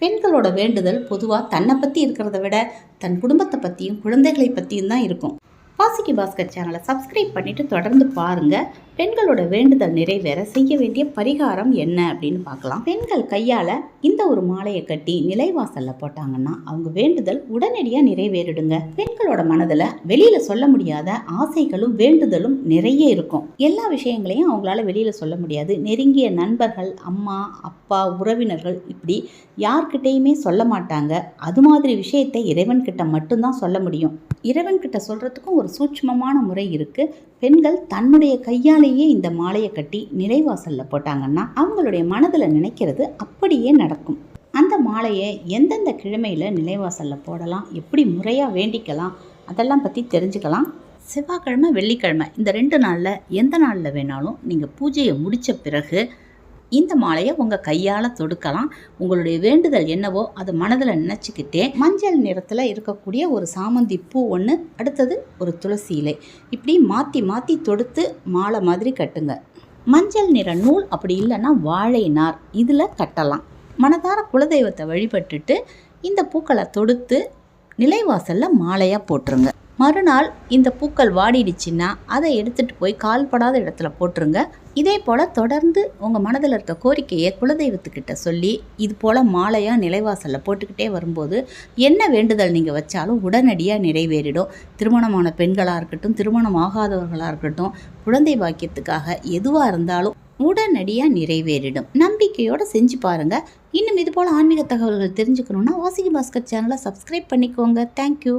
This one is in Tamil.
பெண்களோட வேண்டுதல் பொதுவாக தன்னை பற்றி இருக்கிறத விட தன் குடும்பத்தை பற்றியும் குழந்தைகளை பற்றியும் தான் இருக்கும். வாசிக்கு பாஸ்கர் சேனலை சப்ஸ்கிரைப் பண்ணிவிட்டு தொடர்ந்து பாருங்கள் பெண்களோட வேண்டுதல் நிறைவேற செய்ய வேண்டிய பரிகாரம் என்ன அப்படின்னு பார்க்கலாம். பெண்கள் கையால் இந்த ஒரு மாலையை கட்டி நிலைவாசலில் போட்டாங்கன்னா அவங்க வேண்டுதல் உடனடியாக நிறைவேறிடுங்க. பெண்களோட மனதில் வெளியில் சொல்ல முடியாத ஆசைகளும் வேண்டுதலும் நிறைய இருக்கும். எல்லா விஷயங்களையும் அவங்களால வெளியில் சொல்ல முடியாது. நெருங்கிய நண்பர்கள் அம்மா அப்பா உறவினர்கள் இப்படி யார்கிட்டையுமே சொல்ல மாட்டாங்க. அது மாதிரி விஷயத்தை இறைவன்கிட்ட மட்டும்தான் சொல்ல முடியும். இறைவன்கிட்ட சொல்கிறதுக்கும் ஒரு சூட்சமமான முறை இருக்குது பெண்கள் தன்னுடைய கையாலேயே இந்த மாலையை கட்டி நிலைவாசலில் போட்டாங்கன்னா அவங்களுடைய மனதில் நினைக்கிறது அப்படியே நடக்கும். அந்த மாலையை எந்தெந்த கிழமையில் நிலைவாசலில் போடலாம்? எப்படி முறையாக வேண்டிக்கலாம்? அதெல்லாம் பற்றி தெரிஞ்சுக்கலாம். செவ்வாய்க்கிழமை வெள்ளிக்கிழமை இந்த ரெண்டு நாளில் எந்த நாளில் வேணாலும் நீங்கள் பூஜையை முடித்த பிறகு இந்த மாலையை உங்கள் கையால் தொடுக்கலாம். உங்களுடைய வேண்டுதல் என்னவோ அதை மனதில் நினச்சிக்கிட்டே மஞ்சள் நிறத்தில் இருக்கக்கூடிய ஒரு சாமந்தி பூ ஒன்று அடுத்தது ஒரு துளசி இலை. இப்படி மாற்றி மாற்றி தொடுத்து மாலை மாதிரி கட்டுங்க. மஞ்சள் நிற நூல் அப்படி இல்லைன்னா வாழை நார் இதில் கட்டலாம். மனதார குலதெய்வத்தை வழிபட்டுட்டு இந்த பூக்களை தொடுத்து நிலைவாசலில் மாலையாக போட்டுருங்க. மறுநாள் இந்த பூக்கள் வாடிடுச்சுன்னா அதை எடுத்துகிட்டு போய் கால்படாத இடத்துல போட்டுருங்க. இதே போல் தொடர்ந்து உங்கள் மனதில் இருக்க கோரிக்கையை குலதெய்வத்துக்கிட்ட சொல்லி இது போல் மாலையாக நிலைவாசலில் போட்டுக்கிட்டே வரும்போது என்ன வேண்டுதல் நீங்கள் வச்சாலும் உடனடியாக நிறைவேறிடும். திருமணமான பெண்களாக இருக்கட்டும் திருமணம் ஆகாதவர்களாக இருக்கட்டும் குழந்தை பாக்கியத்துக்காக எதுவாக இருந்தாலும் உடனடியாக நிறைவேறிடும். நம்பிக்கையோடு செஞ்சு பாருங்கள் இன்னும் இது போல் ஆன்மீக தகவல்கள் தெரிஞ்சுக்கணுன்னா வாசிகி பாஸ்கர் சேனலை சப்ஸ்கிரைப் பண்ணிக்கோங்க. தேங்க்யூ